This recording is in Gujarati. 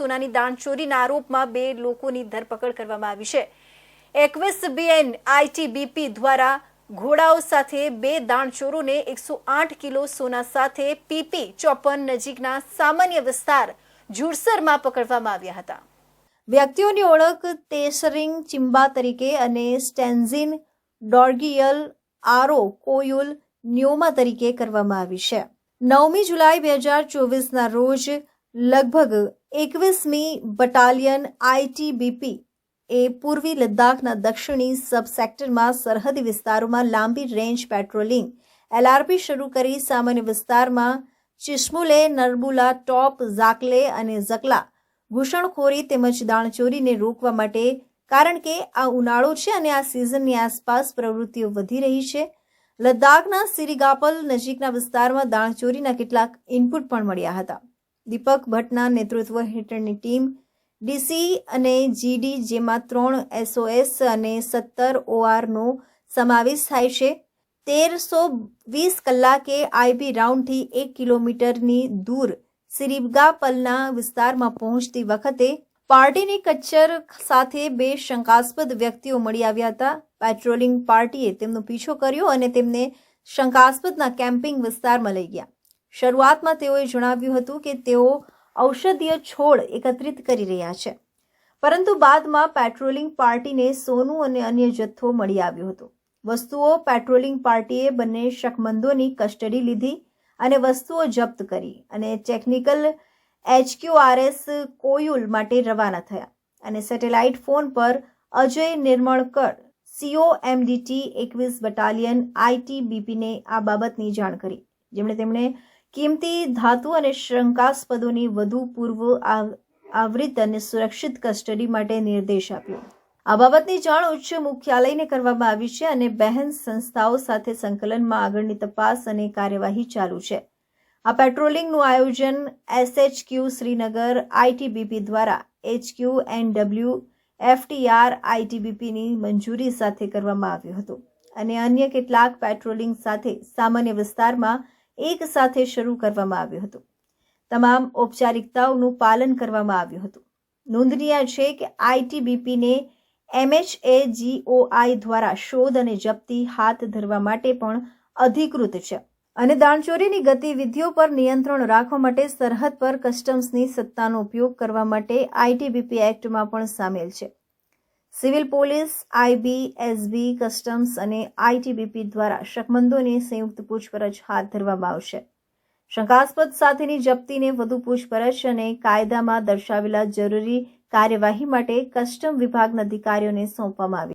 સોનાની દાણચોરીના આરોપમાં બે લોકોની ધરપકડ કરવામાં આવી છે. એકવીસ બીએન આઈટીબીપી દ્વારા ઘોડાઓ સાથે બે દાણચોરોને એકસો આઠ કિલો સોના સાથે પીપી ચોપન નજીકના સામાન્ય વિસ્તાર જુડસરમાં પકડવામાં આવ્યા હતા. વ્યક્તિઓની ઓળખ તેસરિંગ ચિમ્બા તરીકે અને સ્ટેન્ઝિન ડોર્ગિયલ આરો કોયુલ ન્યોમા તરીકે કરવામાં આવી છે. નવમી જુલાઈ બે હજાર ચોવીસના રોજ લગભગ એકવીસમી બટાલિયન આઈટીબીપી એ પૂર્વી લદ્દાખના દક્ષિણી સબસેક્ટરમાં સરહદી વિસ્તારોમાં લાંબી રેન્જ પેટ્રોલિંગ, એલઆરપી શરૂ કરી સામાન્ય વિસ્તારમાં ચિશ્મુલે, નરબુલા, ટોપ, ઝાકલે અને ઝકલા ઘૂસણખોરી તેમજ દાણચોરીને રોકવા માટે કારણ કે આ ઉનાળો છે અને આ સિઝનની આસપાસ પ્રવૃત્તિઓ વધી રહી છે. લદ્દાખના સિરીગાપલ નજીકના વિસ્તારમાં દાણચોરીના કેટલાક ઇનપુટ પણ મળ્યા હતા. દીપક ભટ્ટના નેતૃત્વ હેઠળની ટીમ, ડીસી અને જીડી જેમાં ત્રણ એસઓએસ અને સત્તર ઓઆરનો સમાવેશ થાય છે. તેરસો વીસ કલાકે આઈબી રાઉન્ડથી એક કિલોમીટરની દૂર સિરીબગાપલના વિસ્તારમાં પહોંચતી વખતે પાર્ટીની કચ્ચર સાથે બે શંકાસ્પદ વ્યક્તિઓ મળી આવ્યા હતા. પેટ્રોલિંગ પાર્ટીએ તેમનો પીછો કર્યો અને તેમને શંકાસ્પદના કેમ્પિંગ વિસ્તારમાં લઈ ગયા. શરૂઆતમાં તેઓએ જણાવ્યું હતું કે તેઓ ઔષધીય છોડ એકત્રિત કરી રહ્યા છે. પરંતુ બાદમાં પેટ્રોલિંગ પાર્ટીને સોનું અને અન્ય જથ્થો મળી આવ્યો હતો. વસ્તુઓ પેટ્રોલિંગ પાર્ટીએ બંને શકમંદોની કસ્ટડી લીધી અને વસ્તુઓ જપ્ત કરી અને ટેકનિકલ એચક્યુઆરએસ કોયુલ માટે રવાના થયા અને સેટેલાઇટ ફોન પર અજય નિર્મળકર સીઓ એમડીટી એકવીસ બટાલિયન આઈટીબીપીને આ બાબતની જાણ કરી. જેમણે તેમણે કિંમતી ધાતુ અને શંકાસ્પદોની વધુ પૂર્વ આવ- આવૃત અને સુરક્ષિત કસ્ટડી માટે નિર્દેશ આપ્યો. આ બાબતની જાણ ઉચ્ચ મુખ્યાલયને કરવામાં આવી છે અને બહેન સંસ્થાઓ સાથે સંકલનમાં આગળની તપાસ અને કાર્યવાહી ચાલુ છે. આ પેટ્રોલિંગનું આયોજન એસએચક્યુ શ્રીનગર આઈટીબીપી દ્વારા એચક્યુ એન્ડ ડબલ્યુ એફટીઆર આઈટીબીપીની મંજૂરી સાથે કરવામાં આવ્યું હતું. અને અન્ય કેટલાક પેટ્રોલિંગ સાથે સામાન્ય વિસ્તારમાં એક સાથે શરૂ કરવામાં આવ્યું હતું. તમામ ઔપચારિકતાઓનું પાલન કરવામાં આવ્યું હતું. નોંધનીય છે કે આઈટીબીપીને એમએચએજીઓઆઈ દ્વારા શોધ અને જપ્તી હાથ ધરવા માટે પણ અધિકૃત છે અને દાણચોરીની ગતિવિધિઓ પર નિયંત્રણ રાખવા માટે સરહદ પર કસ્ટમ્સની સત્તાનો ઉપયોગ કરવા માટે આઈટીબીપી એક્ટમાં પણ સામેલ છે. Civil police IB SB customs અને આઈટીબીપી દ્વારા શકમંદોની સંયુક્ત પૂછપરછ હાથ ધરવામાં આવશે. શંકાસ્પદ સાથેની જપ્તીને વધુ પૂછપરછ અને કાયદામાં દર્શાવેલા જરૂરી કાર્યવાહી માટે કસ્ટમ વિભાગના અધિકારીઓને સોંપવામાં આવી